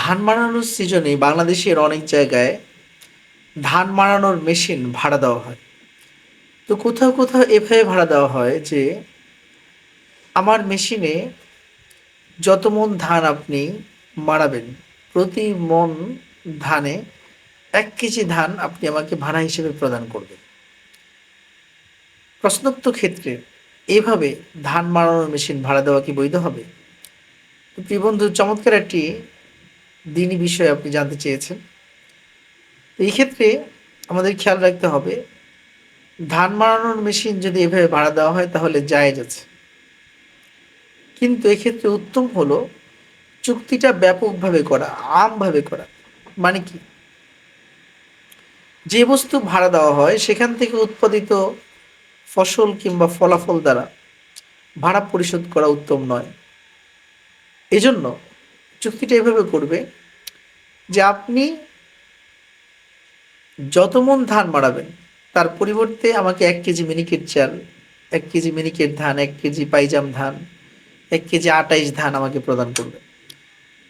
ধান মাড়ানোর সিজনে বাংলাদেশের অনেক জায়গায় ধান মাড়ানোর মেশিন ভাড়া দেওয়া হয়। তো কোথাও কোথাও এভাবে ভাড়া দেওয়া হয় যে আমার মেশিনে যত মন ধান আপনি মাড়াবেন প্রতি মন ধানে এক কেজি ধান আপনি আমাকে ভাড়া হিসেবে প্রদান করবেন। প্রশ্নোক্ত ক্ষেত্রে এভাবে ধান মাড়ানোর মেশিন ভাড়া দেওয়া কি বৈধ হবে? প্রিয় বন্ধু, চমৎকার একটি দিনই বিষয়ে আপনি জানতে চেয়েছেন। এই ক্ষেত্রে আমাদের খেয়াল রাখতে হবে, ধান মাড়ানোর মেশিন যদি এভাবে ভাড়া দেওয়া হয় তাহলে জায়েজ আছে। কিন্তু এক্ষেত্রে উত্তম হলো চুক্তিটা ব্যাপকভাবে করা আমভাবে করা। মানে কি? যে বস্তু ভাড়া দেওয়া হয় সেখান থেকে উৎপাদিত ফসল কিংবা ফলাফল দ্বারা ভাড়া পরিশোধ করা উত্তম নয়। এজন্য চুক্তিটা এভাবে করবে যে আপনি যত মন ধান মাড়াবেন, তার পরিবর্তে আমাকে এক কেজি মিনিকেট চাল, এক কেজি মিনিকেট ধান, এক কেজি পাইজাম ধান, এক কেজি আটাইশ ধান আমাকে প্রদান করবে।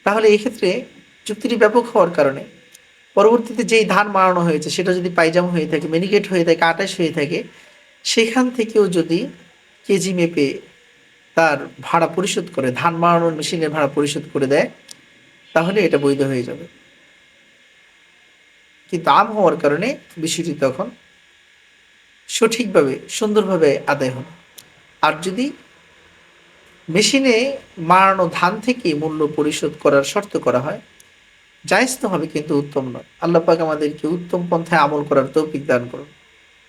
তাহলে এক্ষেত্রে চুক্তিটি ব্যাপক হওয়ার কারণে পরবর্তীতে যেই ধান মারানো হয়েছে, সেটা যদি পাইজাম হয়ে থাকে, মিনিকেট হয়ে থাকে, আটাইশ হয়ে থাকে, সেখান থেকেও যদি কেজি মেপে তার ভাড়া পরিশোধ করে, ধান মারানোর মেশিনের ভাড়া পরিশোধ করে দেয়, তাহলে এটা বৈধ হয়ে যাবে। কিন্তু আম হওয়ার কারণে বিষয়টি তখন সঠিকভাবে, সুন্দরভাবে আদায় হবে। আর যদি মেশিনে মারানো ধান থেকে মূল্য পরিশোধ করার শর্ত করা হয়, জায়জ তো হবে, কিন্তু উত্তম নয়। আল্লাহ পাক আমাদেরকে উত্তম পন্থায় আমল করার তৌফিক দান করুন।